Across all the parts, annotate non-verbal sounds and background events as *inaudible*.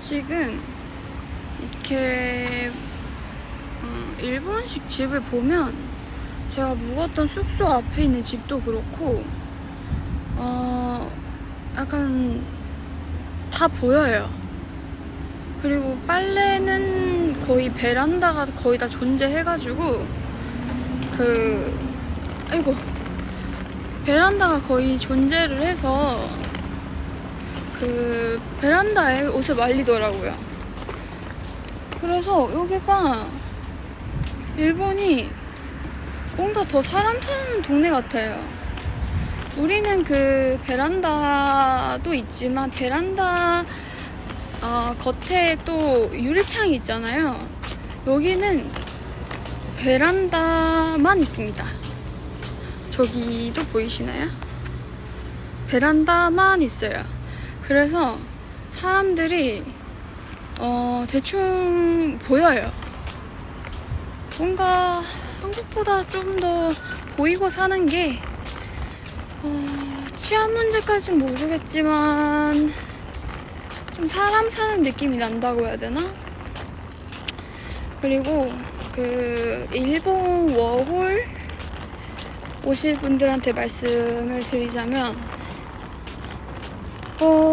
지금 이렇게 음, 일본식 집을 보면 제가 묵었던 숙소 앞에 있는 집도 그렇고 어 약간 다 보여요. 그리고 빨래는 거의 베란다가 거의 다 존재해가지고 그 아이고 베란다가 거의 존재를 해서 그 베란다에 옷을 말리더라고요. 그래서 여기가 일본이 뭔가 더 사람 사는 동네 같아요. 우리는 그 베란다도 있지만 베란다 아, 겉에 또 유리창이 있잖아요. 여기는 베란다만 있습니다. 저기도 보이시나요? 베란다만 있어요. 그래서 사람들이 어, 대충 보여요. 뭔가 한국보다 좀 더 보이고 사는 게 어, 치안 문제까진 모르겠지만 좀 사람 사는 느낌이 난다고 해야 되나? 그리고 그 일본 워홀 오실 분들한테 말씀을 드리자면 어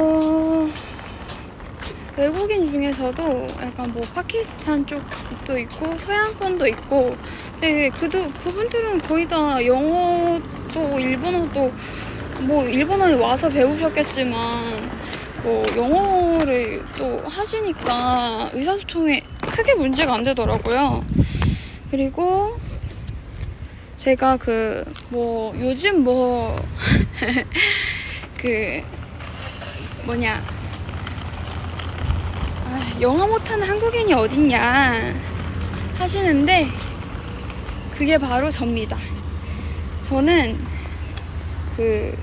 외국인 중에서도 약간 뭐 파키스탄 쪽도 있고 서양권도 있고 근데 그도 그분들은 거의 다 영어도 일본어도 뭐 일본어에 와서 배우셨겠지만 뭐 영어를 또 하시니까 의사소통에 크게 문제가 안 되더라고요. 그리고 제가 그 뭐 요즘 뭐 *laughs* 그 뭐냐 아, 영어 못하는 한국인이 어딨냐 하시는데 그게 바로 접니다. 저는 그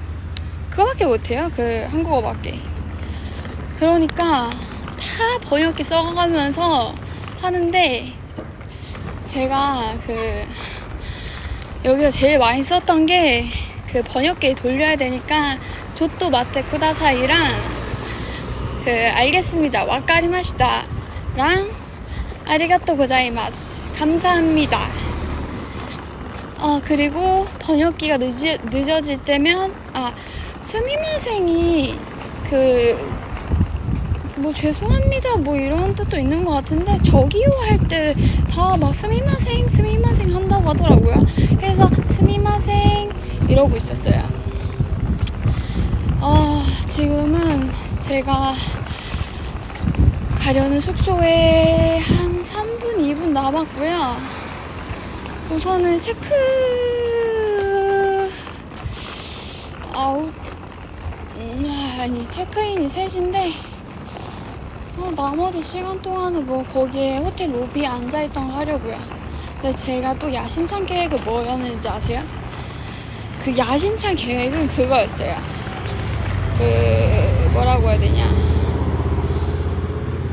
그거밖에 못해요. 그 한국어밖에. 그러니까 다 번역기 써가면서 하는데 제가 그 여기서 제일 많이 썼던 게 그 번역기 돌려야 되니까 조또 마테 쿠다사이랑 그 알겠습니다. 와까리마시다랑 아리가또 고자이마스. 감사합니다. 아 그리고 번역기가 늦이, 늦어질 때면 아 스미마생이 그 뭐 죄송합니다. 뭐 이런 뜻도 있는 것 같은데 저기요 할 때 다 막 스미마생 스미마생 한다고 하더라고요. 그래서 스미마생 이러고 있었어요. 아 지금은 제가 가려는 숙소에 한 3분 2분 남았고요 우선은 체크 아웃 음, 아니 체크인이 3시인데 어, 나머지 시간 동안은 뭐 거기에 호텔 로비에 앉아있던 거 하려고요. 근데 제가 또 야심찬 계획은 뭐였는지 아세요? 그 야심찬 계획은 그거였어요. 그 뭐라고 해야 되냐?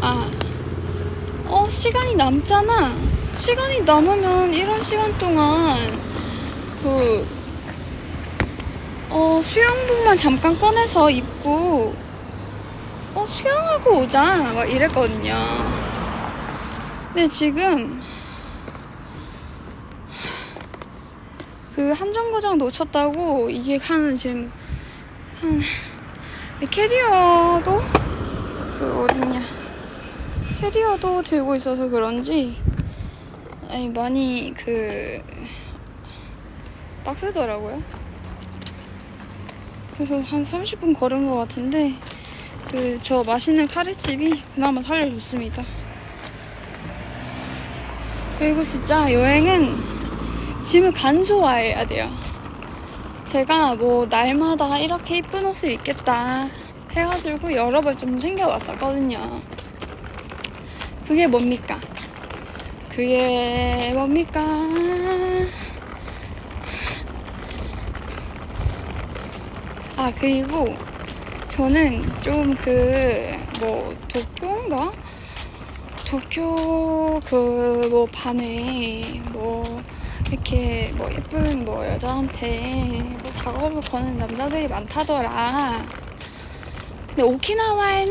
아, 어 시간이 남잖아. 시간이 남으면 이런 시간 동안 그 어, 수영복만 잠깐 꺼내서 입고 어, 수영하고 오자. 막 이랬거든요. 근데 지금 그 함정거장 놓쳤다고 이게 한 지금 한 캐리어도 그 어딨냐 캐리어도 들고 있어서 그런지 아니 많이 그 빡세더라고요. 그래서 한 30분 걸은 것 같은데 그 저 맛있는 카레집이 그나마 살려줬습니다. 그리고 진짜 여행은 짐을 간소화해야 돼요. 제가 뭐 날마다 이렇게 이쁜 옷을 입겠다 해가지고 여러 벌 좀 챙겨왔었거든요. 그게 뭡니까? 그게 뭡니까? 아 그리고 저는 좀 그 뭐 도쿄인가? 도쿄 그 뭐 밤에 뭐 이렇게 뭐 예쁜 뭐 여자한테 뭐 작업을 거는 남자들이 많다더라. 근데 오키나와에는